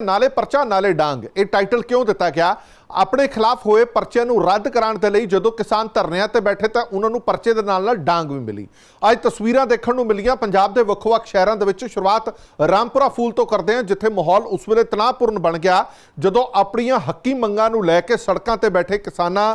ਨਾਲੇ ਪਰਚਾ, ਨਾਲੇ ਡਾਂਗ। ਇਹ ਟਾਈਟਲ ਕਿਉਂ ਦਿੱਤਾ ਗਿਆ? ਆਪਣੇ ਖਿਲਾਫ ਹੋਏ ਪਰਚਿਆਂ ਨੂੰ ਰੱਦ ਕਰਾਉਣ ਦੇ ਲਈ ਜਦੋਂ ਕਿਸਾਨ ਧਰਨਿਆਂ ਤੇ ਬੈਠੇ ਤਾਂ ਉਹਨਾਂ ਨੂੰ ਪਰਚੇ ਦੇ ਨਾਲ ਨਾਲ ਡਾਂਗ ਵੀ ਮਿਲੀ। ਅੱਜ ਤਸਵੀਰਾਂ ਦੇਖਣ ਨੂੰ ਮਿਲੀਆਂ। ਪੰਜਾਬ ਦੇ ਵੱਖ-ਵੱਖ ਸ਼ਹਿਰਾਂ ਦੇ ਵਿੱਚ ਸ਼ੁਰੂਆਤ ਰਾਮਪੁਰਾ ਫੂਲ ਤੋਂ ਕਰਦੇ ਹਾਂ, ਜਿੱਥੇ ਮਾਹੌਲ ਉਸ ਵੇਲੇ ਤਣਾਅਪੂਰਨ ਬਣ ਗਿਆ। ਜਦੋਂ ਆਪਣੀਆਂ ਹੱਕੀ ਮੰਗਾਂ ਨੂੰ ਲੈ ਕੇ ਸੜਕਾਂ ਤੇ ਬੈਠੇ ਕਿਸਾਨਾਂ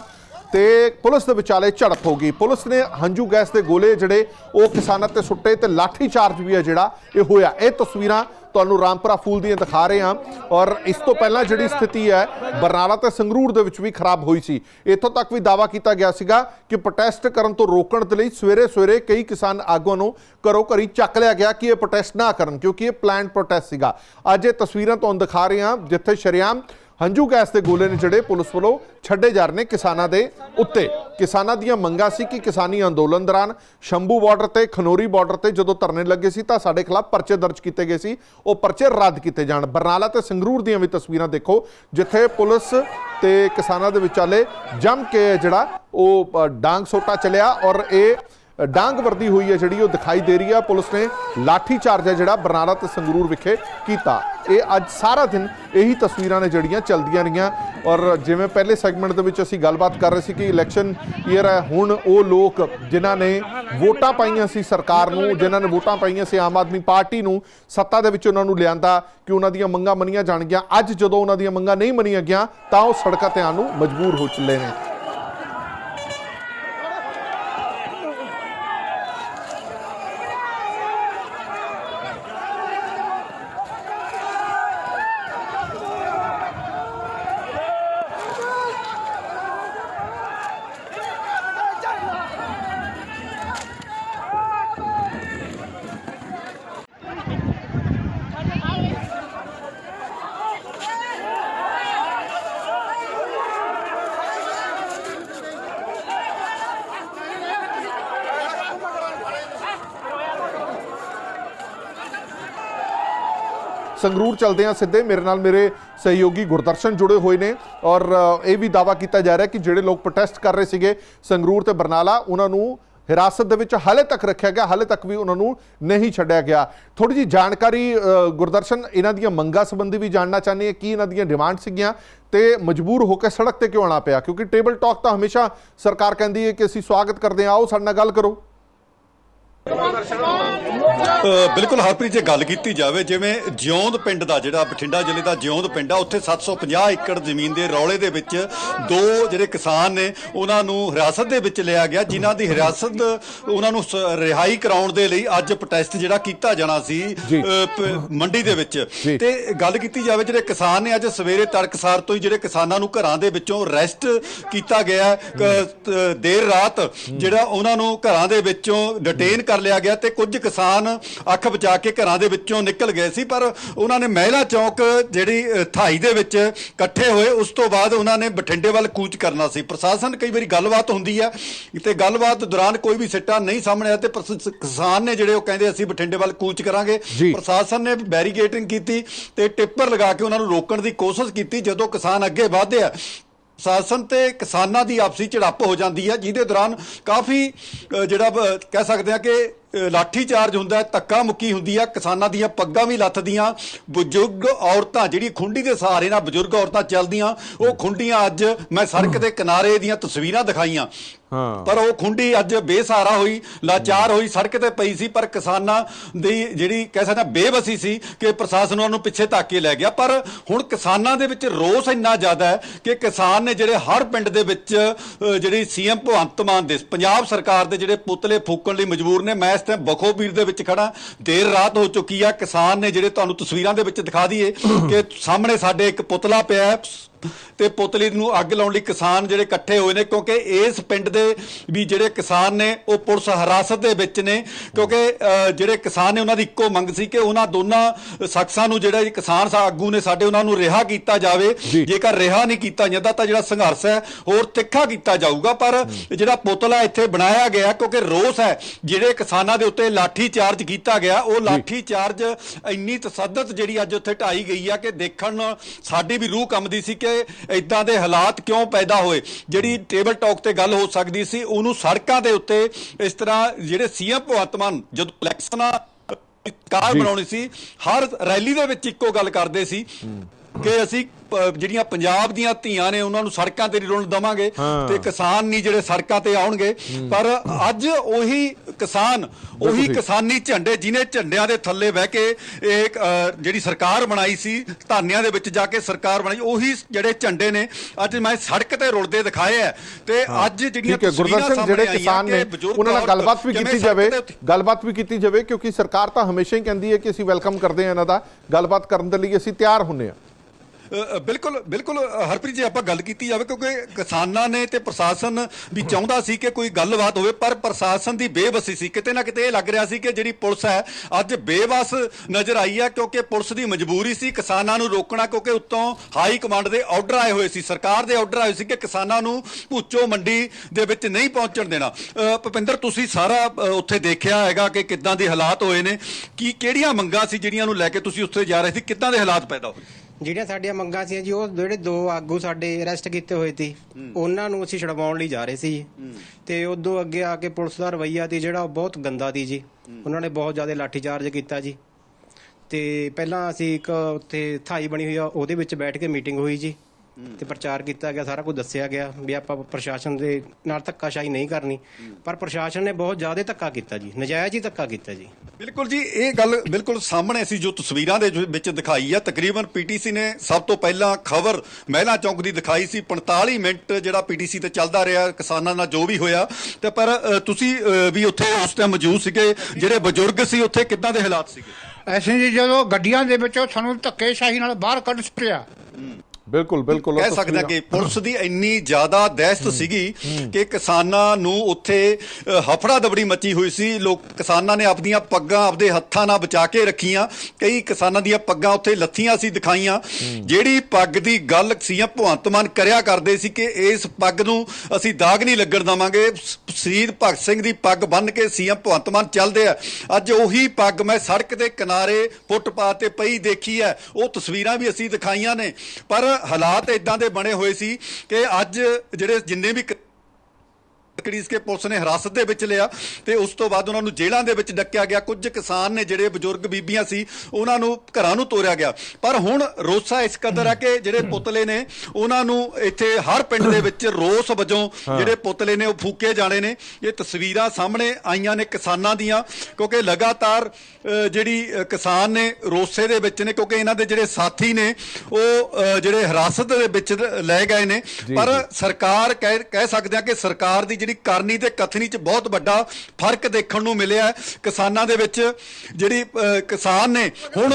ਤੇ ਪੁਲਿਸ ਦੇ ਵਿਚਾਲੇ ਝੜਪ ਹੋ ਗਈ। ਪੁਲਿਸ ਨੇ ਹੰਝੂ ਗੈਸ ਦੇ ਗੋਲੇ ਜਿਹੜੇ ਉਹ ਕਿਸਾਨਾਂ ਤੇ ਸੁੱਟੇ ਤੇ ਲਾਠੀ ਚਾਰਜ ਵੀ ਹੈ ਜਿਹੜਾ ਇਹ ਹੋਇਆ। ਇਹ ਤਸਵੀਰਾਂ ਤੁਹਾਨੂੰ ਰਾਮਪੁਰਾ ਫੂਲ ਦੀਆਂ ਦਿਖਾ ਰਹੇ ਹਾਂ। ਔਰ ਇਸ ਤੋਂ ਪਹਿਲਾਂ ਜਿਹੜੀ ਸਥਿਤੀ ਹੈ, ਬਰਨਾਲਾ ਤੇ ਸੰਗਰੂਰ ਦੇ ਵਿੱਚ ਵੀ ਖਰਾਬ ਹੋਈ ਸੀ। ਇੱਥੋਂ ਤੱਕ ਵੀ ਦਾਵਾ ਕੀਤਾ ਗਿਆ ਸੀਗਾ ਕਿ ਪ੍ਰੋਟੈਸਟ ਕਰਨ ਤੋਂ ਰੋਕਣ ਦੇ ਲਈ ਸਵੇਰੇ ਸਵੇਰੇ ਕਈ ਕਿਸਾਨ ਆਗੂਆਂ ਨੂੰ ਘਰੋਂ ਘਰੀ ਚੱਕ ਲਿਆ ਗਿਆ ਕਿ ਇਹ ਪ੍ਰੋਟੈਸਟ ਨਾ ਕਰਨ, ਕਿਉਂਕਿ ਇਹ ਪਲਾਨਡ ਪ੍ਰੋਟੈਸਟ ਸੀਗਾ। ਅੱਜ ਇਹ ਤਸਵੀਰਾਂ ਤੁਹਾਨੂੰ ਦਿਖਾ ਰਹੇ ਹਾਂ, ਜਿੱਥੇ ਸ਼ਰੇਆਮ ਹੰਝੂ ਗੈਸ ਦੇ ਗੋਲੇ ਨੇ ਜਿਹੜੇ ਪੁਲਿਸ ਵੱਲੋਂ ਛੱਡੇ ਜਾ ਰਹੇ ਨੇ ਕਿਸਾਨਾਂ ਦੇ ਉੱਤੇ। ਕਿਸਾਨਾਂ ਦੀਆਂ ਮੰਗਾਂ ਸੀ ਕਿ ਕਿਸਾਨੀ ਅੰਦੋਲਨ ਦੌਰਾਨ ਸ਼ੰਭੂ ਬਾਰਡਰ ਤੇ, ਖਨੋਰੀ ਬਾਰਡਰ ਤੇ ਜਦੋਂ ਧਰਨੇ ਲੱਗੇ ਸੀ ਤਾਂ ਸਾਡੇ ਖਿਲਾਫ ਪਰਚੇ ਦਰਜ ਕੀਤੇ ਗਏ ਸੀ। ਉਹ ਪਰਚੇ ਰੱਦ ਕੀਤੇ ਜਾਣ। ਬਰਨਾਲਾ ਤੇ ਸੰਗਰੂਰ ਦੀਆਂ ਵੀ ਤਸਵੀਰਾਂ ਦੇਖੋ, ਜਿੱਥੇ ਪੁਲਿਸ ਤੇ ਕਿਸਾਨਾਂ ਦੇ ਵਿਚਾਲੇ ਜੰਮ ਕੇ ਜਿਹੜਾ ਉਹ ਡਾਂਗ ਸੋਟਾ ਚੱਲਿਆ ਔਰ ਇਹ ਡਾਂਗ ਵਰਦੀ ਹੋਈ ਹੈ ਜਿਹੜੀ ਉਹ ਦਿਖਾਈ ਦੇ ਰਹੀ ਹੈ। ਪੁਲਿਸ ਨੇ ਲਾਠੀ ਚਾਰਜ ਹੈ ਜਿਹੜਾ ਬਰਨਾਲਾ ਤੇ ਸੰਗਰੂਰ ਵਿਖੇ ਕੀਤਾ। ਇਹ ਅੱਜ ਸਾਰਾ ਦਿਨ ਇਹੀ ਤਸਵੀਰਾਂ ਨੇ ਜਿਹੜੀਆਂ ਚਲਦੀਆਂ ਰਹੀਆਂ। ਔਰ ਜਿਵੇਂ ਪਹਿਲੇ ਸੈਗਮੈਂਟ ਦੇ ਵਿੱਚ ਅਸੀਂ ਗੱਲਬਾਤ ਕਰ ਰਹੇ ਸੀ ਕਿ ਇਲੈਕਸ਼ਨ ਈਅਰ ਹੈ, ਹੁਣ ਉਹ ਲੋਕ ਜਿਨ੍ਹਾਂ ਨੇ ਵੋਟਾਂ ਪਾਈਆਂ ਸੀ ਸਰਕਾਰ ਨੂੰ, ਜਿਨ੍ਹਾਂ ਨੇ ਵੋਟਾਂ ਪਾਈਆਂ ਸੀ ਆਮ ਆਦਮੀ ਪਾਰਟੀ ਨੂੰ, ਸੱਤਾ ਦੇ ਵਿੱਚ ਉਹਨਾਂ ਨੂੰ ਲਿਆਂਦਾ ਕਿ ਉਹਨਾਂ ਦੀਆਂ ਮੰਗਾਂ ਮੰਨੀਆਂ ਜਾਣਗੀਆਂ। ਅੱਜ ਜਦੋਂ ਉਹਨਾਂ ਦੀਆਂ ਮੰਗਾਂ ਨਹੀਂ ਮੰਨੀਆਂ ਗਿਆ ਤਾਂ ਉਹ ਸੜਕਾਂ ਤੇ ਆਉਣ ਨੂੰ ਮਜਬੂਰ ਹੋ ਚੱਲੇ ਨੇ। ਸੰਗਰੂਰ ਚਲਦੇ ਆ ਸਿੱਧੇ। ਮੇਰੇ ਨਾਲ ਮੇਰੇ ਸਹਿਯੋਗੀ ਗੁਰਦਰਸ਼ਨ ਜੁੜੇ ਹੋਏ ਨੇ ਔਰ ਇਹ ਵੀ ਦਾਵਾ ਕੀਤਾ ਜਾ ਰਿਹਾ ਕਿ ਜਿਹੜੇ ਲੋਕ ਪ੍ਰੋਟੈਸਟ ਕਰ ਰਹੇ ਸੀਗੇ ਸੰਗਰੂਰ ਤੇ ਬਰਨਾਲਾ, ਉਹਨਾਂ ਨੂੰ ਹਿਰਾਸਤ ਦੇ ਵਿੱਚ ਹਾਲੇ ਤੱਕ ਰੱਖਿਆ ਗਿਆ, ਹਾਲੇ ਤੱਕ ਵੀ ਉਹਨਾਂ ਨੂੰ ਨਹੀਂ ਛੱਡਿਆ ਗਿਆ। ਥੋੜੀ ਜੀ ਜਾਣਕਾਰੀ ਗੁਰਦਰਸ਼ਨ, ਇਹਨਾਂ ਦੀਆਂ ਮੰਗਾਂ ਸੰਬੰਧੀ ਵੀ ਜਾਣਨਾ ਚਾਹੁੰਦੇ ਹਾਂ, ਕੀ ਇਹਨਾਂ ਦੀਆਂ ਡਿਮਾਂਡ ਸੀਗੀਆਂ ਤੇ ਮਜਬੂਰ ਹੋ ਕੇ ਸੜਕ ਤੇ ਕਿਉਂ ਆਣਾ ਪਿਆ? ਕਿਉਂਕਿ ਟੇਬਲ ਟਾਕ ਤਾਂ ਹਮੇਸ਼ਾ ਸਰਕਾਰ ਕਹਿੰਦੀ ਹੈ ਕਿ ਅਸੀਂ ਸਵਾਗਤ ਕਰਦੇ ਹਾਂ, ਆਓ ਸਾਡੇ ਨਾਲ ਗੱਲ ਕਰੋ। ਬਿਲਕੁਲ ਹਰਪ੍ਰੀਤ ਜੇ ਗੱਲ ਕੀਤੀ ਜਾਵੇ ਜਿਵੇਂ ਜਿਉਂਦ ਪਿੰਡ ਦਾ ਜਿਹੜਾ ਬਠਿੰਡਾ ਜ਼ਿਲ੍ਹੇ ਦਾ ਜਿਉਂਦ ਪਿੰਡ ਆ ਉੱਥੇ 750 ਏਕੜ ਜ਼ਮੀਨ ਦੇ ਰੌਲੇ ਦੇ ਵਿੱਚ ਦੋ ਜਿਹੜੇ ਕਿਸਾਨ ਨੇ ਉਹਨਾਂ ਨੂੰ ਹਿਰਾਸਤ ਦੇ ਵਿੱਚ ਲਿਆ ਗਿਆ ਜਿਨ੍ਹਾਂ ਦੀ ਹਿਰਾਸਤ ਉਹਨਾਂ ਨੂੰ ਰਿਹਾਈ ਕਰਾਉਣ ਦੇ ਲਈ ਅੱਜ ਪ੍ਰੋਟੈਸਟ ਜਿਹੜਾ ਕੀਤਾ ਜਾਣਾ ਸੀ ਮੰਡੀ ਦੇ ਵਿੱਚ। ਤੇ ਗੱਲ ਕੀਤੀ ਜਾਵੇ ਜਿਹੜੇ ਕਿਸਾਨ ਨੇ ਅੱਜ ਸਵੇਰੇ ਤੜਕਸਾਰ ਤੋਂ ਹੀ ਜਿਹੜੇ ਕਿਸਾਨਾਂ ਨੂੰ ਘਰਾਂ ਦੇ ਵਿੱਚੋਂ ਅਰੈਸਟ ਕੀਤਾ ਗਿਆ ਦੇਰ ਰਾਤ ਜਿਹੜਾ ਉਹਨਾਂ ਨੂੰ ਘਰਾਂ ਦੇ ਵਿੱਚੋਂ ਡਿਟੇਨ ਕਰ ਲਿਆ ਗਿਆ ਤੇ ਕੁਝ ਕਿਸਾਨ ਅੱਖ ਬਚਾ ਕੇ ਘਰਾਂ ਦੇ ਵਿੱਚੋਂ ਨਿਕਲ ਗਏ ਸੀ ਪਰ ਉਹਨਾਂ ਨੇ ਮਹਿਲਾ ਚੌਕ ਜਿਹੜੀ ਥਾਈ ਦੇ ਵਿੱਚ ਇਕੱਠੇ ਹੋਏ ਉਸ ਤੋਂ ਬਾਅਦ ਉਹਨਾਂ ਨੇ ਬਠਿੰਡੇ ਵੱਲ ਕੂਚ ਕਰਨਾ ਸੀ ਪ੍ਰਸ਼ਾਸਨ ਕਈ ਵਾਰੀ ਗੱਲਬਾਤ ਹੁੰਦੀ ਹੈ ਤੇ ਗੱਲਬਾਤ ਦੌਰਾਨ ਕੋਈ ਵੀ ਸਿੱਟਾ ਨਹੀਂ ਸਾਹਮਣੇ ਆਇਆ ਤੇ ਕਿਸਾਨ ਨੇ ਜਿਹੜੇ ਉਹ ਕਹਿੰਦੇ ਅਸੀਂ ਬਠਿੰਡੇ ਵੱਲ ਕੂਚ ਕਰਾਂਗੇ। ਪ੍ਰਸ਼ਾਸਨ ਨੇ ਬੈਰੀਗੇਟਿੰਗ ਕੀਤੀ ਤੇ ਟਿੱਪਰ ਲਗਾ ਕੇ ਉਹਨਾਂ ਨੂੰ ਰੋਕਣ ਦੀ ਕੋਸ਼ਿਸ਼ ਕੀਤੀ ਜਦੋਂ ਕਿਸਾਨ ਅੱਗੇ ਵਧਦੇ ਆ ਪ੍ਰਸ਼ਾਸਨ ਤੇ ਕਿਸਾਨਾਂ ਦੀ ਆਪਸੀ ਝੜਪ ਹੋ ਜਾਂਦੀ ਹੈ, ਜਿਹਦੇ ਦੌਰਾਨ ਕਾਫੀ ਜਿਹੜਾ ਕਹਿ ਸਕਦੇ ਆ ਕਿ ਲਾਠੀ ਚਾਰਜ ਹੁੰਦਾ ਹੈ ਧੱਕਾ ਮੁੱਕੀ ਹੁੰਦੀ ਆ ਕਿਸਾਨਾਂ ਦੀਆਂ ਪੱਗਾਂ ਵੀ ਲੱਥਦੀਆਂ ਬਜ਼ੁਰਗ ਔਰਤਾਂ ਜਿਹੜੀ ਖੁੰਡੀ ਦੇ ਸਹਾਰੇ ਨਾਲ ਬਜ਼ੁਰਗ ਔਰਤਾਂ ਚੱਲਦੀਆਂ ਉਹ ਖੁੰਡੀਆਂ ਅੱਜ ਮੈਂ ਸੜਕ ਦੇ ਕਿਨਾਰੇ ਦੀਆਂ ਤਸਵੀਰਾਂ ਦਿਖਾਈਆਂ ਹਾਂ। ਪਰ ਉਹ ਖੁੰਡੀ ਅੱਜ ਬੇਸਹਾਰਾ ਹੋਈ ਲਾਚਾਰ ਹੋਈ ਸੜਕ ਤੇ ਪਈ ਸੀ ਪਰ ਕਿਸਾਨਾਂ ਦੀ ਜਿਹੜੀ ਕਹਿ ਸਕਦੇ ਹਾਂ ਬੇਬਸੀ ਸੀ ਕਿ ਪ੍ਰਸ਼ਾਸਨ ਉਹਨਾਂ ਨੂੰ ਪਿੱਛੇ ਧੱਕ ਕੇ ਲੈ ਗਿਆ ਪਰ ਹੁਣ ਕਿਸਾਨਾਂ ਦੇ ਵਿੱਚ ਰੋਸ ਇੰਨਾ ਜ਼ਿਆਦਾ ਹੈ ਕਿ ਕਿਸਾਨ ਨੇ ਜਿਹੜੇ ਹਰ ਪਿੰਡ ਦੇ ਵਿੱਚ ਜਿਹੜੀ ਸੀਐਮ ਭਗਵੰਤ ਮਾਨ ਦੇ ਪੰਜਾਬ ਸਰਕਾਰ ਦੇ ਜਿਹੜੇ ਪੁਤਲੇ ਫੂਕਣ ਲਈ ਮਜਬੂਰ ਨੇ ਮੈਂ ਇਸ ਟਾਈਮ ਬਖੋਬੀਰ ਦੇ ਵਿੱਚ ਖੜਾ। ਦੇਰ ਰਾਤ ਹੋ ਚੁੱਕੀ ਆ। ਕਿਸਾਨ ਨੇ ਜਿਹੜੇ ਤੁਹਾਨੂੰ ਤਸਵੀਰਾਂ ਦੇ ਵਿੱਚ ਦਿਖਾ ਦਈਏ ਕਿ ਸਾਹਮਣੇ ਸਾਡੇ ਇੱਕ ਪੁਤਲਾ ਪਿਆ ਹੈ। ਤੇ ਪੁਤਲੀ ਨੂੰ ਅੱਗ ਲਾਉਣ ਲਈ ਕਿਸਾਨ ਜਿਹੜੇ ਇਕੱਠੇ ਹੋਏ ਨੇ ਕਿਉਂਕਿ ਇਸ ਪਿੰਡ ਦੇ ਵੀ ਜਿਹੜੇ ਕਿਸਾਨ ਨੇ ਉਹ ਪੁਲਿਸ ਹਿਰਾਸਤ ਦੇ ਵਿੱਚ ਨੇ ਕਿਉਂਕਿ ਜਿਹੜੇ ਕਿਸਾਨ ਨੇ ਉਹਨਾਂ ਦੀ ਇੱਕੋ ਮੰਗ ਸੀ ਕਿ ਉਹਨਾਂ ਦੋਨਾਂ ਸ਼ਖਸਾਂ ਨੂੰ ਜਿਹੜਾ ਕਿਸਾਨ ਸਾ ਆਗੂ ਨੇ ਸਾਡੇ ਉਹਨਾਂ ਨੂੰ ਰਿਹਾ ਕੀਤਾ ਜਾਵੇ। ਜੇਕਰ ਰਿਹਾ ਨਹੀਂ ਕੀਤਾ ਜਾਂਦਾ ਤਾਂ ਜਿਹੜਾ ਸੰਘਰਸ਼ ਹੈ ਹੋਰ ਤਿੱਖਾ ਕੀਤਾ ਜਾਊਗਾ। ਪਰ ਜਿਹੜਾ ਪੁਤਲਾ ਇੱਥੇ ਬਣਾਇਆ ਗਿਆ ਕਿਉਂਕਿ ਰੋਸ ਹੈ ਜਿਹੜੇ ਕਿਸਾਨਾਂ ਦੇ ਉੱਤੇ ਲਾਠੀ ਚਾਰਜ ਕੀਤਾ ਗਿਆ ਉਹ ਲਾਠੀ ਚਾਰਜ ਇੰਨੀ ਤਸੱਦਦ ਜਿਹੜੀ ਅੱਜ ਉੱਥੇ ਢਾਈ ਗਈ ਆ ਕਿ ਦੇਖਣ ਨਾਲ ਸਾਡੀ ਵੀ ਰੂਹ ਕੰਬਦੀ ਸੀ ਕਿ ਇਦਾਂ ਦੇ ਹਾਲਾਤ ਕਿਉਂ ਪੈਦਾ ਹੋਏ? ਜਿਹੜੀ ਟੇਬਲ ਟਾਕ ਤੇ ਗੱਲ ਹੋ ਸਕਦੀ ਸੀ ਉਹਨੂੰ ਸੜਕਾਂ ਦੇ ਉੱਤੇ ਇਸ ਤਰ੍ਹਾਂ ਜਿਹੜੇ ਸੀਐਮ ਭਗਵੰਤ ਮਾਨ ਜਦੋਂ ਇਲੈਕਸ਼ਨਾਂ ਕਾਰ ਬਣਾਉਣੀ ਸੀ ਹਰ ਰੈਲੀ ਦੇ ਵਿੱਚ ਇੱਕੋ ਗੱਲ ਕਰਦੇ ਸੀ। ਕਿ ਅਸੀਂ ਪ- ਜਿਹੜੀਆਂ ਪੰਜਾਬ ਦੀਆਂ ਧੀਆਂ ਨੇ ਉਹਨਾਂ ਨੂੰ ਸੜਕਾਂ ਤੇ ਨਹੀਂ ਰੁਲਣ ਦਵਾਂਗੇ ਹਾਂ। ਤੇ ਕਿਸਾਨ ਨਹੀਂ ਜਿਹੜੇ ਸੜਕਾਂ ਤੇ ਆਉਣਗੇ। ਪਰ ਅੱਜ ਉਹੀ ਕਿਸਾਨ ਉਹੀ ਠੀਕ। ਕਿਸਾਨੀ ਝੰਡੇ ਜਿਨੇ ਝੰਡਿਆਂ ਦੇ ਥੱਲੇ ਬਹਿ ਕੇ ਇਹ ਅ, ਜਿਹੜੀ ਸਰਕਾਰ ਬਣਾਈ ਸੀ ਧਾਨਿਆਂ ਦੇ ਵਿੱਚ ਜਾ ਕੇ ਸਰਕਾਰ ਬਣਾਈ ਉਹੀ ਜਿਹੜੇ ਝੰਡੇ ਨੇ ਅੱਜ ਮੈਂ ਸੜਕ ਤੇ ਰੁਲਦੇ ਦਿਖਾਏ ਆ। ਤੇ ਅੱਜ ਜਿਹੜੀਆਂ ਠੀਕ ਹੈ ਗੁਰਦਰਸ਼ਨ ਸਿੰਘ ਜਿਹੜੇ ਕਿਸਾਨ ਨੇ ਉਹਨਾਂ ਨਾਲ ਗੱਲਬਾਤ ਵੀ ਕੀਤੀ ਜਾਵੇ ਗੱਲਬਾਤ ਵੀ ਕੀਤੀ ਜਾਵੇ ਕਿਉਂਕਿ ਸਰਕਾਰ ਤਾਂ ਹਮੇਸ਼ਾ ਹੀ ਕਹਿੰਦੀ ਹੈ ਕਿ ਅਸੀਂ ਵੈਲਕਮ ਕਰਦੇ ਹਾਂ ਇਹਨਾਂ ਦਾ ਗੱਲਬਾਤ ਕਰਨ ਦੇ ਲਈ ਅਸੀਂ ਤਿਆਰ ਹੁੰਨੇ ਹਾਂ। ਅ, ਬਿਲਕੁਲ ਬਿਲਕੁਲ ਹਰਪ੍ਰੀਤ ਜੀ ਆਪਾਂ ਗੱਲ ਕੀਤੀ ਜਾਵੇ ਕਿਉਂਕਿ ਕਿਸਾਨਾਂ ਨੇ ਤੇ ਪ੍ਰਸ਼ਾਸਨ ਵੀ ਚਾਹੁੰਦਾ ਸੀ ਕਿ ਕੋਈ ਗੱਲਬਾਤ ਹੋਵੇ ਪਰ ਪ੍ਰਸ਼ਾਸਨ ਦੀ ਬੇਬਸੀ ਸੀ। ਕਿਤੇ ਨਾ ਕਿਤੇ ਇਹ ਲੱਗ ਰਿਹਾ ਸੀ ਕਿ ਜਿਹੜੀ ਪੁਲਿਸ ਹੈ ਅੱਜ ਬੇਬਸ ਨਜ਼ਰ ਆਈ ਹੈ ਕਿਉਂਕਿ ਪੁਲਿਸ ਦੀ ਮਜਬੂਰੀ ਸੀ ਕਿਸਾਨਾਂ ਨੂੰ ਰੋਕਣਾ ਕਿਉਂਕਿ ਉੱਤੋਂ ਹਾਈ ਕਮਾਂਡ ਦੇ ਆਰਡਰ ਆਏ ਹੋਏ ਸੀ। ਸਰਕਾਰ ਦੇ ਆਰਡਰ ਆਏ ਸੀ ਕਿ ਕਿਸਾਨਾਂ ਨੂੰ ਭੁੱਚੋ ਮੰਡੀ ਦੇ ਵਿੱਚ ਨਹੀਂ ਪਹੁੰਚਣ ਦੇਣਾ। ਭੁਪਿੰਦਰ ਤੁਸੀਂ ਸਾਰਾ ਉੱਥੇ ਦੇਖਿਆ ਹੈਗਾ ਕਿ ਕਿੱਦਾਂ ਦੇ ਹਾਲਾਤ ਹੋਏ ਨੇ। ਕੀ ਕਿਹੜੀਆਂ ਮੰਗਾਂ ਸੀ ਜਿਹੜੀਆਂ ਨੂੰ ਲੈ ਕੇ ਤੁਸੀਂ ਉੱਥੇ ਜਾ ਰਹੇ ਸੀ? ਕਿੱਦਾਂ ਦੇ ਹਾਲਾਤ ਪੈਦਾ ਹੋਏ? ਜਿਹੜੀਆਂ ਸਾਡੀਆਂ ਮੰਗਾਂ ਸੀ ਜੀ ਉਹ ਜਿਹੜੇ ਦੋ ਆਗੂ ਸਾਡੇ ਅਰੈਸਟ ਕੀਤੇ ਹੋਏ ਸੀ ਉਹਨਾਂ ਨੂੰ ਅਸੀਂ ਛਡਵਾਉਣ ਲਈ ਜਾ ਰਹੇ ਸੀ ਤੇ ਉਦੋਂ ਅੱਗੇ ਆ ਕੇ ਪੁਲਿਸ ਦਾ ਰਵੱਈਆ ਸੀ ਜਿਹੜਾ ਬਹੁਤ ਗੰਦਾ ਸੀ ਜੀ। ਉਹਨਾਂ ਨੇ ਬਹੁਤ ਜ਼ਿਆਦਾ ਲਾਠੀਚਾਰਜ ਕੀਤਾ ਜੀ। ਤੇ ਪਹਿਲਾਂ ਅਸੀਂ ਇੱਕ ਉੱਥੇ ਥਾਈ ਬਣੀ ਹੋਈ ਆ ਉਹਦੇ ਵਿੱਚ ਬੈਠ ਕੇ ਮੀਟਿੰਗ ਹੋਈ ਜੀ। ਤੇ ਪ੍ਰਚਾਰ ਕੀਤਾ ਗਿਆ ਸਾਰਾ ਕੁਝ ਦੱਸਿਆ ਗਿਆ ਵੀ ਆਪਾਂ ਪ੍ਰਸ਼ਾਸਨ ਦੇ ਨਾਲ ਧੱਕਾਸ਼ਾਹੀ ਨਹੀਂ ਕਰਨੀ। ਪਰ ਪ੍ਰਸ਼ਾਸਨ ਨੇ ਬਹੁਤ ਜ਼ਿਆਦਾ ਧੱਕਾ ਕੀਤਾ ਜੀ ਨਜਾਇਜ਼ ਹੀ ਧੱਕਾ ਕੀਤਾ ਜੀ। ਬਿਲਕੁਲ ਜੀ, ਇਹ ਗੱਲ ਬਿਲਕੁਲ ਸਾਹਮਣੇ ਸੀ ਜੋ ਤਸਵੀਰਾਂ ਦੇ ਵਿੱਚ ਦਿਖਾਈ ਆ, ਤਕਰੀਬਨ ਪੀਟੀਸੀ ਨੇ ਸਭ ਤੋਂ ਪਹਿਲਾਂ ਖਬਰ ਮਹਿਲਾ ਚੌਂਕ ਦੀ ਦਿਖਾਈ ਸੀ। 45 ਮਿੰਟ ਜਿਹੜਾ ਪੀਟੀਸੀ ਤੇ ਚੱਲਦਾ ਰਿਹਾ, ਕਿਸਾਨਾਂ ਨਾਲ ਜੋ ਵੀ ਹੋਇਆ। ਤੇ ਪਰ ਤੁਸੀਂ ਵੀ ਉੱਥੇ ਉਸ ਟਾਈਮ ਮੌਜੂਦ ਸੀਗੇ, ਜਿਹੜੇ ਬਜ਼ੁਰਗ ਸੀ, ਉੱਥੇ ਕਿੱਦਾਂ ਦੇ ਹਾਲਾਤ ਸੀਗੇ? ਅਸੀਂ ਜੀ ਜਦੋਂ ਗੱਡੀਆਂ ਦੇ ਵਿੱਚੋਂ ਸਾਨੂੰ ਧੱਕੇਸ਼ਾਹੀ ਨਾਲ ਬਾਹਰ ਕੱਢ ਸੁੱਟਿਆ। ਬਿਲਕੁਲ ਬਿਲਕੁਲ ਕਹਿ ਸਕਦੇ ਕਿ ਪੁਲਿਸ ਦੀ ਇੰਨੀ ਜ਼ਿਆਦਾ ਦਹਿਸ਼ਤ ਸੀਗੀ ਕਿ ਕਿਸਾਨਾਂ ਨੂੰ ਉੱਥੇ ਹਫੜਾ ਦਬੜੀ ਮਚੀ ਹੋਈ ਸੀ। ਲੋਕ ਕਿਸਾਨਾਂ ਨੇ ਆਪਣੀਆਂ ਪੱਗਾਂ ਆਪਦੇ ਹੱਥਾਂ ਨਾਲ ਬਚਾ ਕੇ ਰੱਖੀਆਂ। ਕਈ ਕਿਸਾਨਾਂ ਦੀਆਂ ਪੱਗਾਂ ਉੱਥੇ ਲੱਥੀਆਂ ਸੀ ਦਿਖਾਈਆਂ। ਜਿਹੜੀ ਪੱਗ ਦੀ ਗੱਲ ਸੀਐਮ ਭਗਵੰਤ ਮਾਨ ਕਰਿਆ ਕਰਦੇ ਸੀ ਕਿ ਇਸ ਪੱਗ ਨੂੰ ਅਸੀਂ ਦਾਗ ਨਹੀਂ ਲੱਗਣ ਦਵਾਂਗੇ। ਸ- ਸ਼ਹੀਦ ਭਗਤ ਸਿੰਘ ਦੀ ਪੱਗ ਬੰਨ ਕੇ ਸੀਐਮ ਭਗਵੰਤ ਮਾਨ ਚੱਲਦੇ ਆ। ਅੱਜ ਉਹੀ ਪੱਗ ਮੈਂ ਸੜਕ ਦੇ ਕਿਨਾਰੇ ਫੁੱਟਪਾਥ ਤੇ ਪਈ ਦੇਖੀ ਹੈ। ਉਹ ਤਸਵੀਰਾਂ ਵੀ ਅਸੀਂ ਦਿਖਾਈਆਂ ਨੇ। ਪਰ ਹਾਲਾਤ ਇਦਾਂ ਦੇ ਬਣੇ ਹੋਏ ਸੀ ਕਿ ਅੱਜ ਜਿਹੜੇ ਜਿੰਨੇ ਵੀ ਕੜੀਸ ਕੇ ਪੁਲਿਸ ਨੇ ਹਿਰਾਸਤ ਦੇ ਵਿੱਚ ਲਿਆ ਤੇ ਉਸ ਤੋਂ ਬਾਅਦ ਉਹਨਾਂ ਨੂੰ ਜੇਲ੍ਹਾਂ ਦੇ ਵਿੱਚ ਡੱਕਿਆ ਗਿਆ। ਕੁਝ ਕਿਸਾਨ ਨੇ ਜਿਹੜੇ ਬਜ਼ੁਰਗ ਬੀਬੀਆਂ ਸੀ ਉਹਨਾਂ ਨੂੰ ਘਰਾਂ ਨੂੰ ਤੋਰਿਆ ਗਿਆ। ਪਰ ਹੁਣ ਰੋਸਾ ਇਸ ਕਦਰ ਹੈ ਕਿ ਜਿਹੜੇ ਪੁਤਲੇ ਨੇ ਉਹਨਾਂ ਨੂੰ ਇੱਥੇ ਹਰ ਪਿੰਡ ਦੇ ਵਿੱਚ ਰੋਸ ਵਜੋਂ ਜਿਹੜੇ ਪੁਤਲੇ ਨੇ ਉਹ ਫੂਕੇ ਜਾਣੇ ਨੇ। ਇਹ ਤਸਵੀਰਾਂ ਸਾਹਮਣੇ ਆਈਆਂ ਨੇ ਕਿਸਾਨਾਂ ਦੀਆਂ ਕਿਉਂਕਿ ਲਗਾਤਾਰ ਜਿਹੜੀ ਕਿਸਾਨ ਨੇ ਰੋਸੇ ਦੇ ਵਿੱਚ ਨੇ ਕਿਉਂਕਿ ਇਹਨਾਂ ਦੇ ਜਿਹੜੇ ਸਾਥੀ ਨੇ ਉਹ ਜਿਹੜੇ ਹਿਰਾਸਤ ਦੇ ਵਿੱਚ ਲੈ ਗਏ ਨੇ। ਪਰ ਸਰਕਾਰ ਕਹਿ ਸਕਦੇ ਆ ਕਿ ਸਰਕਾਰ ਦੀ ਜਿਹੜੀ ਕਰਨੀ ਤੇ ਕਥਨੀ 'ਚ ਬਹੁਤ ਵੱਡਾ ਫ਼ਰਕ ਦੇਖਣ ਨੂੰ ਮਿਲਿਆ ਕਿਸਾਨਾਂ ਦੇ ਵਿੱਚ ਜਿਹੜੀ ਕਿਸਾਨ ਨੇ ਹੁਣ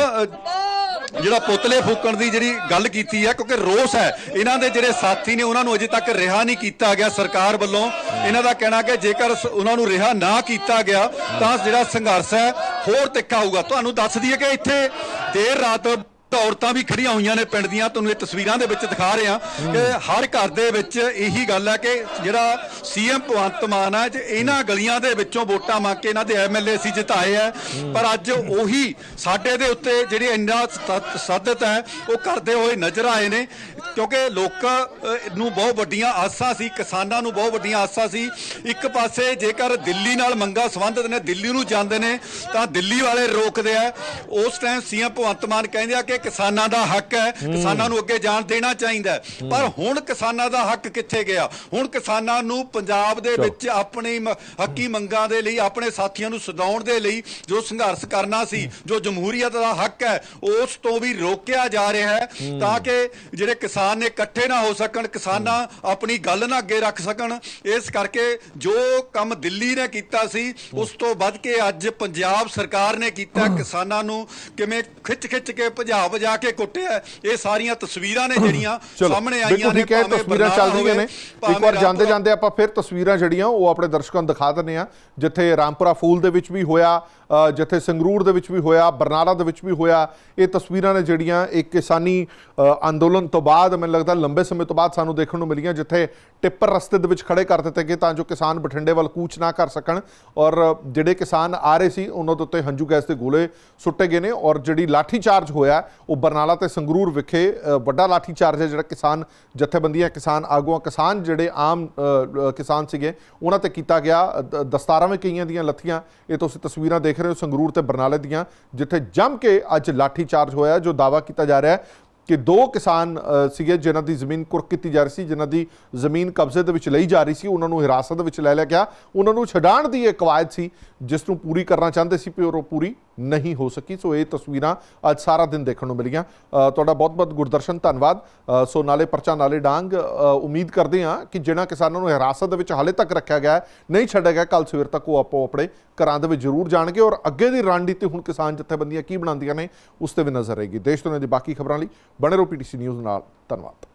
ਜਿਹੜਾ ਪੁਤਲੇ ਫੂਕਣ ਦੀ ਜਿਹੜੀ ਗੱਲ ਕੀਤੀ ਹੈ, ਕਿਉਂਕਿ ਰੋਸ ਹੈ, ਇਹਨਾਂ ਦੇ ਜਿਹੜੇ ਸਾਥੀ ਨੇ ਉਹਨਾਂ ਨੂੰ ਅਜੇ ਤੱਕ ਰਿਹਾ ਨਹੀਂ ਕੀਤਾ ਗਿਆ ਸਰਕਾਰ ਵੱਲੋਂ। ਇਹਨਾਂ ਦਾ ਕਹਿਣਾ ਕਿ ਜੇਕਰ ਉਹਨਾਂ ਨੂੰ ਰਿਹਾ ਨਾ ਕੀਤਾ ਗਿਆ, ਤਾਂ ਜਿਹੜਾ ਸੰਘਰਸ਼ ਹੈ, ਹੋਰ ਤਿੱਖਾ ਹੋਊਗਾ। ਤੁਹਾਨੂੰ ਦੱਸ ਦਈਏ ਕਿ ਇੱਥੇ ਦੇਰ ਰਾਤ ਔਰਤਾਂ ਵੀ ਖੜੀਆਂ ਹੋਈਆਂ ਨੇ ਪਿੰਡ ਦੀਆਂ ਤੁਹਾਨੂੰ ਇਹ ਤਸਵੀਰਾਂ ਦੇ ਵਿੱਚ ਦਿਖਾ ਰਹੇ ਹਾਂ। ਕਿ ਹਰ ਘਰ ਦੇ ਵਿੱਚ ਇਹੀ ਗੱਲ ਹੈ ਕਿ ਜਿਹੜਾ ਸੀਐਮ ਭਗਵੰਤ ਮਾਨ ਹੈ ਜੇ ਇਹਨਾਂ ਗਲੀਆਂ ਦੇ ਵਿੱਚੋਂ ਵੋਟਾਂ ਮੰਗ ਕੇ ਇਹਨਾਂ ਦੇ ਐਮਐਲਏ ਸੀ ਜਿਤਾਏ ਹੈ ਪਰ ਅੱਜ ਉਹੀ ਸਾਡੇ ਦੇ ਉੱਤੇ ਜਿਹੜੀ ਇੰਨਾ ਸੱਦਤ ਹੈ ਉਹ ਕਰਦੇ ਹੋਏ ਨਜ਼ਰ ਆਏ ਨੇ ਕਿਉਂਕਿ ਲੋਕਾਂ ਨੂੰ ਬਹੁਤ ਵੱਡੀਆਂ ਆਸਾਂ ਸੀ ਕਿਸਾਨਾਂ ਨੂੰ ਬਹੁਤ ਵੱਡੀਆਂ ਆਸਾਂ ਸੀ। ਇੱਕ ਪਾਸੇ ਜੇਕਰ ਦਿੱਲੀ ਨਾਲ ਮੰਗਾ ਸੰਬੰਧਿਤ ਨੇ ਦਿੱਲੀ ਨੂੰ ਜਾਂਦੇ ਨੇ ਤਾਂ ਦਿੱਲੀ ਵਾਲੇ ਰੋਕਦੇ ਆ। ਉਸ ਟਾਈਮ ਸੀਐਮ ਭਗਵੰਤ ਮਾਨ ਕਹਿੰਦੇ ਆ ਕਿ ਕਿਸਾਨਾਂ ਦਾ ਹੱਕ ਹੈ ਕਿਸਾਨਾਂ ਨੂੰ ਅੱਗੇ ਜਾਣ ਦੇਣਾ ਚਾਹੀਦਾ। ਪਰ ਹੁਣ ਕਿਸਾਨਾਂ ਦਾ ਹੱਕ ਕਿੱਥੇ ਗਿਆ? ਹੁਣ ਕਿਸਾਨਾਂ ਨੂੰ ਪੰਜਾਬ ਦੇ ਵਿੱਚ ਆਪਣੀ ਹੱਕੀ ਮੰਗਾਂ ਦੇ ਲਈ ਆਪਣੇ ਸਾਥੀਆਂ ਨੂੰ ਸਦਾਉਣ ਦੇ ਲਈ ਜੋ ਸੰਘਰਸ਼ ਕਰਨਾ ਸੀ ਜੋ ਜਮਹੂਰੀਅਤ ਦਾ ਹੱਕ ਹੈ ਉਸ ਤੋਂ ਵੀ ਰੋਕਿਆ ਜਾ ਰਿਹਾ ਹੈ ਤਾਂ ਕਿ ਜਿਹੜੇ ਕਿਸਾਨ ਨੇ ਇਕੱਠੇ ਨਾ ਹੋ ਸਕਣ ਕਿਸਾਨਾਂ ਆਪਣੀ ਗੱਲ ਨਾ ਅੱਗੇ ਰੱਖ ਸਕਣ। ਇਸ ਕਰਕੇ ਜੋ ਕੰਮ ਦਿੱਲੀ ਨੇ ਕੀਤਾ ਸੀ ਉਸ ਤੋਂ ਵੱਧ ਕੇ ਅੱਜ ਪੰਜਾਬ ਸਰਕਾਰ ਨੇ ਕੀਤਾ ਕਿਸਾਨਾਂ ਨੂੰ ਕਿਵੇਂ ਖਿੱਚ ਖਿੱਚ ਕੇ ਭਜਾ ਭਜਾ ਕੇ ਕੁੱਟਿਆ। ਇਹ ਸਾਰੀਆਂ ਤਸਵੀਰਾਂ ਨੇ ਜਿਹੜੀਆਂ ਸਾਹਮਣੇ ਆਈਆਂ ਨੇ ਭਾਵੇਂ ਤਸਵੀਰਾਂ ਚੱਲ ਰਹੀਆਂ ਨੇ। ਇੱਕ ਵਾਰ ਜਾਂਦੇ ਜਾਂਦੇ ਆਪਾਂ ਫਿਰ ਤਸਵੀਰਾਂ ਜਿਹੜੀਆਂ ਉਹ ਆਪਣੇ ਦਰਸ਼ਕਾਂ ਨੂੰ ਦਿਖਾ ਦਿੰਦੇ ਆ ਜਿੱਥੇ ਰਾਮਪੁਰਾ ਫੂਲ ਦੇ ਵਿੱਚ ਵੀ ਹੋਇਆ ਜਿੱਥੇ ਸੰਗਰੂਰ ਦੇ ਵਿੱਚ ਵੀ ਹੋਇਆ ਬਰਨਾਲਾ ਦੇ ਵਿੱਚ ਵੀ ਹੋਇਆ ਇਹ ਤਸਵੀਰਾਂ ਨੇ ਜਿਹੜੀਆਂ ਇੱਕ ਕਿਸਾਨੀ ਅੰਦੋਲਨ ਤੋਂ ਬਾਅਦ ਬਾਅਦ ਮੈਨੂੰ ਲੱਗਦਾ ਲੰਬੇ ਸਮੇਂ ਤੋਂ ਬਾਅਦ ਸਾਨੂੰ ਦੇਖਣ ਨੂੰ ਮਿਲੀਆਂ ਜਿੱਥੇ ਟਿੱਪਰ ਰਸਤੇ ਦੇ ਵਿੱਚ ਖੜੇ ਕਰ ਦਿੱਤੇ ਗਏ ਤਾਂ ਜੋ ਕਿਸਾਨ ਬਠਿੰਡੇ ਵੱਲ ਕੂਚ ਨਾ ਕਰ ਸਕਣ। ਔਰ ਜਿਹੜੇ ਕਿਸਾਨ ਆ ਰਹੇ ਸੀ ਉਹਨਾਂ ਦੇ ਉੱਤੇ ਹੰਝੂ ਗੈਸ ਦੇ ਗੋਲੇ ਸੁੱਟੇ ਗਏ ਨੇ। ਔਰ ਜਿਹੜੀ ਲਾਠੀ ਚਾਰਜ ਹੋਇਆ ਉਹ ਬਰਨਾਲਾ ਤੇ ਸੰਗਰੂਰ ਵਿਖੇ ਵੱਡਾ ਲਾਠੀ ਚਾਰਜ ਹੈ ਜਿਹੜਾ ਕਿਸਾਨ ਜਥੇਬੰਦੀਆਂ, ਕਿਸਾਨ ਆਗੂਆਂ, ਕਿਸਾਨ ਜਿਹੜੇ ਆਮ ਕਿਸਾਨ ਸੀਗੇ, ਉਹਨਾਂ ਤੇ ਕੀਤਾ ਗਿਆ ਦ- ਦਸਤਾਰਾਂ ਵੀ ਕਈਆਂ ਦੀਆਂ ਲੱਥੀਆਂ। ਇਹ ਤੁਸੀਂ ਤਸਵੀਰਾਂ ਦੇਖ ਰਹੇ ਹੋ ਸੰਗਰੂਰ ਤੇ ਬਰਨਾਲੇ ਦੀਆਂ, ਜਿੱਥੇ ਜੰਮ ਕੇ ਅੱਜ ਲਾਠੀ ਚਾਰਜ ਹੋਇਆ, ਜੋ ਦਾਵਾ ਕੀਤਾ ਜਾ ਰਿਹਾ ਹੈ ਕਿ ਦੋ ਕਿਸਾਨ ਸੀਗੇ ਜਿਨ੍ਹਾਂ ਦੀ ਜ਼ਮੀਨ ਕੁਰਕ ਕੀਤੀ ਜਾ ਰਹੀ ਸੀ, ਜਿਨ੍ਹਾਂ ਦੀ ਜ਼ਮੀਨ ਕਬਜ਼ੇ ਦੇ ਵਿੱਚ ਲਈ ਜਾ ਰਹੀ ਸੀ, ਉਹਨਾਂ ਨੂੰ ਹਿਰਾਸਤ ਦੇ ਵਿੱਚ ਲੈ ਲਿਆ ਗਿਆ। ਉਹਨਾਂ ਨੂੰ ਛਡਾਣ ਦੀ ਇਹ ਕਵਾਇਦ ਸੀ, ਜਿਸ ਨੂੰ ਪੂਰੀ ਕਰਨਾ ਚਾਹੁੰਦੇ ਸੀ ਪਰ ਉਹ ਪੂਰੀ ਨਹੀਂ ਹੋ ਸਕੀ। ਸੋ ਇਹ ਤਸਵੀਰਾਂ ਅੱਜ ਸਾਰਾ ਦਿਨ ਦੇਖਣ ਨੂੰ ਮਿਲੀਆਂ। ਤੁਹਾਡਾ ਬਹੁਤ-ਬਹੁਤ ਗੁਰਦਰਸ਼ਨ, ਧੰਨਵਾਦ। ਸੋ ਨਾਲੇ ਪਰਚਾ, ਨਾਲੇ ਡਾਂਗ। ਉਮੀਦ ਕਰਦੇ ਹਾਂ ਕਿ ਜਿਹੜਾ ਕਿਸਾਨਾਂ ਨੂੰ ਹਿਰਾਸਤ ਦੇ ਵਿੱਚ ਹਾਲੇ ਤੱਕ ਰੱਖਿਆ ਗਿਆ ਨਹੀਂ ਛੱਡਿਆ ਗਿਆ ਕੱਲ ਸਵੇਰ ਤੱਕ ਉਹ ਆਪੋ ਆਪਣੇ ਘਰਾਂ ਦੇ ਵਿੱਚ ਜ਼ਰੂਰ ਜਾਣਗੇ ਔਰ ਅੱਗੇ ਦੀ ਰਣਨੀਤੀ ਹੁਣ ਕਿਸਾਨ ਜਥੇਬੰਦੀਆਂ ਕੀ ਬਣਾਉਂਦੀਆਂ ਨੇ, ਉਸ ਤੇ ਵੀ ਨਜ਼ਰ ਰਹੇਗੀ। ਦੇਸ਼ ਦੁਨੀਆ ਦੀ ਬਾਕੀ ਖਬਰਾਂ ਲਈ ਬਣੇ ਰਹੋ ਪੀਟੀਸੀ ਨਿਊਜ਼ ਨਾਲ। ਧੰਨਵਾਦ।